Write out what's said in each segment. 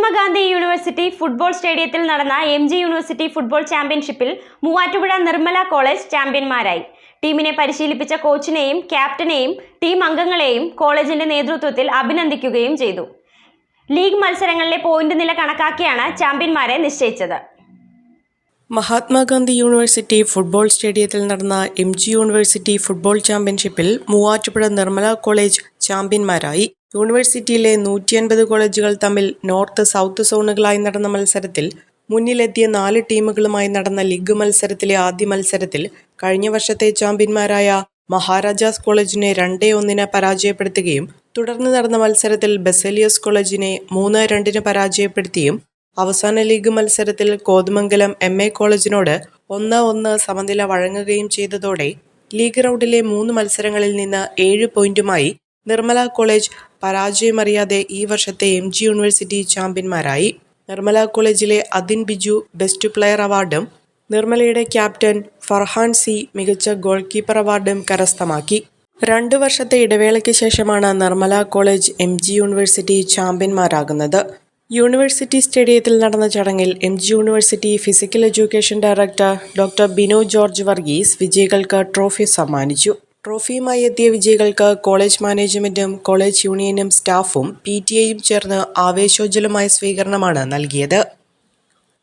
Mahatma Gandhi university football സ്റ്റേഡിയത്തിൽ നടന്ന M G university football ചാമ്പ്യൻഷിപ്പിൽ മൂവാറ്റുപുഴ നിർമ്മല കോളേജ് ചാമ്പ്യന്മാരായി. ടീമിനെ പരിശീലിപ്പിച്ച കോച്ചിനെയും ക്യാപ്റ്റനെയും ടീം അംഗങ്ങളെയും കോളേജിന്റെ നേതൃത്വത്തിൽ അഭിനന്ദിക്കുകയും ചെയ്തു. ലീഗ് മത്സരങ്ങളിലെ പോയിന്റ് നില കണക്കാക്കിയാണ് ചാമ്പ്യന്മാരെ നിശ്ചയിച്ചത്. മഹാത്മാഗാന്ധി യൂണിവേഴ്സിറ്റി ഫുട്ബോൾ സ്റ്റേഡിയത്തിൽ നടന്ന എം ജി യൂണിവേഴ്സിറ്റി ഫുട്ബോൾ ചാമ്പ്യൻഷിപ്പിൽ മൂവാറ്റുപുഴ നിർമ്മല കോളേജ് ചാമ്പ്യന്മാരായി. യൂണിവേഴ്സിറ്റിയിലെ നൂറ്റി അൻപത് കോളേജുകൾ തമ്മിൽ നോർത്ത് സൗത്ത് സോണുകളായി നടന്ന മത്സരത്തിൽ മുന്നിലെത്തിയ നാല് ടീമുകളുമായി നടന്ന ലീഗ് മത്സരത്തിലെ ആദ്യ മത്സരത്തിൽ കഴിഞ്ഞ വർഷത്തെ ചാമ്പ്യന്മാരായ മഹാരാജാസ് കോളേജിനെ രണ്ടേ ഒന്നിന് പരാജയപ്പെടുത്തുകയും തുടർന്ന് നടന്ന മത്സരത്തിൽ ബസേലിയസ് കോളേജിനെ മൂന്ന് രണ്ടിന് പരാജയപ്പെടുത്തിയും അവസാന ലീഗ് മത്സരത്തിൽ കോതമംഗലം എം എ കോളേജിനോട് ഒന്ന് ഒന്ന് സമനില വഴങ്ങുകയും ചെയ്തതോടെ ലീഗ് റൗണ്ടിലെ മൂന്ന് മത്സരങ്ങളിൽ നിന്ന് ഏഴ് പോയിന്റുമായി നിർമ്മല കോളേജ് പരാജയമറിയാതെ ഈ വർഷത്തെ എം ജി യൂണിവേഴ്സിറ്റി ചാമ്പ്യന്മാരായി. നിർമ്മല കോളേജിലെ അതിൻ ബിജു ബെസ്റ്റ് പ്ലെയർ അവാർഡും നിർമ്മലയുടെ ക്യാപ്റ്റൻ ഫർഹാൻ സി മികച്ച ഗോൾ കീപ്പർ അവാർഡും കരസ്ഥമാക്കി. രണ്ടു വർഷത്തെ ഇടവേളയ്ക്ക് ശേഷമാണ് Nirmala college M G university ചാമ്പ്യന്മാരാകുന്നത്. University സ്റ്റേഡിയത്തിൽ നടന്ന ചടങ്ങിൽ M G university physical education director doctor Bino George Varghese വിജയികൾക്ക് ട്രോഫി സമ്മാനിച്ചു. ട്രോഫിയുമായി എത്തിയ വിജയികൾക്ക് കോളേജ് മാനേജ്മെന്റും കോളേജ് യൂണിയനും സ്റ്റാഫും പി ടി എയും ചേർന്ന് ആവേശോജ്വലമായ സ്വീകരണമാണ് നൽകിയത്.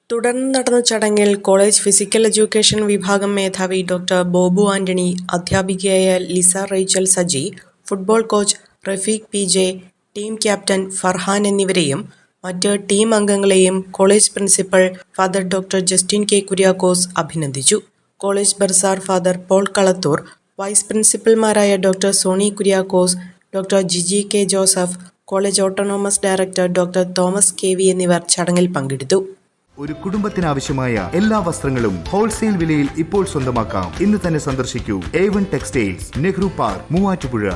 തുടർന്ന് നടന്ന ചടങ്ങിൽ കോളേജ് ഫിസിക്കൽ എഡ്യൂക്കേഷൻ വിഭാഗം മേധാവി ഡോക്ടർ ബോബു ആന്റണി അധ്യാപികയായ Lisa Rachel Saji football coach Rafeeq P J team captain Farhan എന്നിവരെയും മറ്റ് ടീം അംഗങ്ങളെയും college principal father doctor Justin K Kuriakose അഭിനന്ദിച്ചു. College bursar father Paul Kalathoor vice പ്രിൻസിപ്പൽമാരായ doctor Soni Kuriakose doctor Jiji K Joseph college autonomous director doctor Thomas K V എന്നിവർ ചടങ്ങിൽ പങ്കെടുത്തു. ഒരു കുടുംബത്തിനാവശ്യമായ എല്ലാ വസ്ത്രങ്ങളും ഹോൾസെയിൽ വിലയിൽ ഇപ്പോൾ സ്വന്തമാക്കാം. ഇന്ന് തന്നെ സന്ദർശിക്കൂ. A one textiles Nehru park Muvattupuzha.